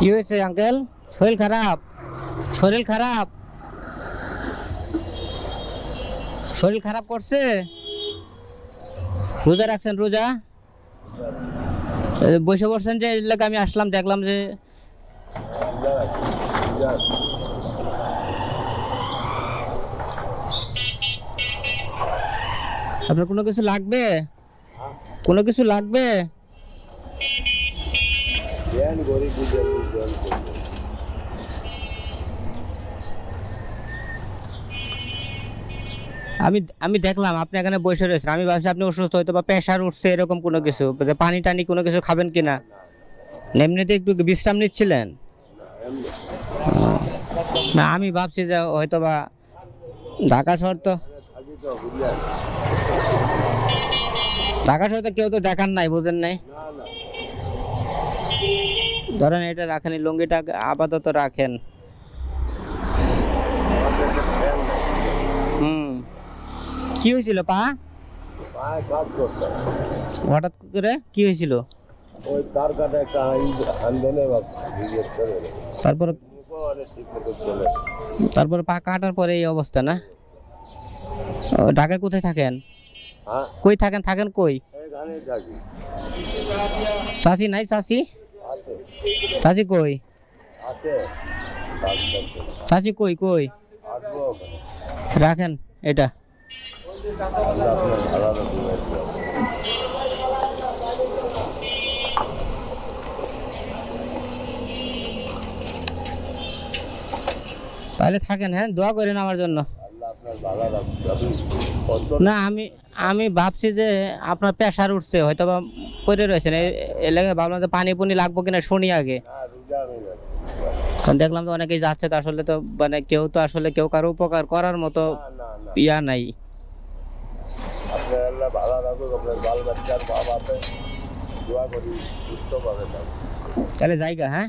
কি হয়েছে আঙ্কেল শরীর খারাপ? শরীর খারাপ? শরীর খারাপ করছে? রোজা রাখছেন রোজা? বসে পড়ছেন যে এর লাগে আমি আসলাম, দেখলাম যে আপনার কোনো কিছু লাগবে? কোনো কিছু লাগবে? আমি আমি দেখলাম আপনি এখানে বসে রয়েছেন। আমি ভাবছি আপনি অসুস্থ, হয়তো বা প্রেশার উঠছে, এরকম কোনো কিছু। পানি টানি কোনো কিছু খাবেন কিনা? এমনিতে একটু বিশ্রাম নিচ্ছিলেন? না, আমি ভাবছি যে হয়তো বা ঢাকা শহর তো ঢাকা শহর তো কেউ তো দেখার নাই, বুঝেন নাই? ধরেন এটা রাখেন এই লুঙ্গিটা আপাতত রাখেন। হুম। কি হয়েছিল পা? হঠাৎ করে কি হয়েছিল? ওই তার কাটা একটা আন্দোলনে ইয়ে করে তারপরে পা কাটার পরে এই অবস্থা না? ঢাকায় কোথায় থাকেন? হ্যাঁ। কই থাকেন? থাকেন কই? চাচি নাই আছে চাচি কই? চাচি কই কই? রাখেন এটা। তাহলে থাকেন হ্যাঁ? দোয়া করেন আমার জন্য। না, আমি আমি ভাবছি যে আপনার প্রেশার উঠছে হয়তো বা পড়ে রয়েছেন। এ- এ ভাবলাম যে পানি পুনি লাগবো কিনা শুনি আগে। দেখলাম তো অনেকেই যাচ্ছে, তো আসলে তো মানে কেউ তো আসলে কেউ কারও উপকার করার মতো ইয়া নাই। তাহলে জায়গা হ্যাঁ?